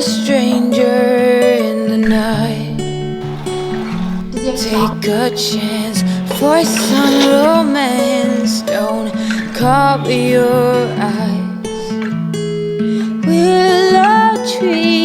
a stranger in the night. Take a chance for some romance. Don't cover your eyes. Willow trees.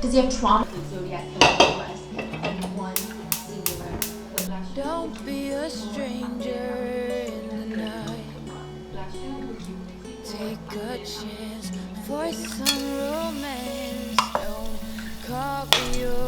Does he have trauma? Zodiac one singular. Don't be a stranger in the night. Take a chance for some romance. Don't call me your.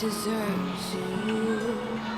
deserves you.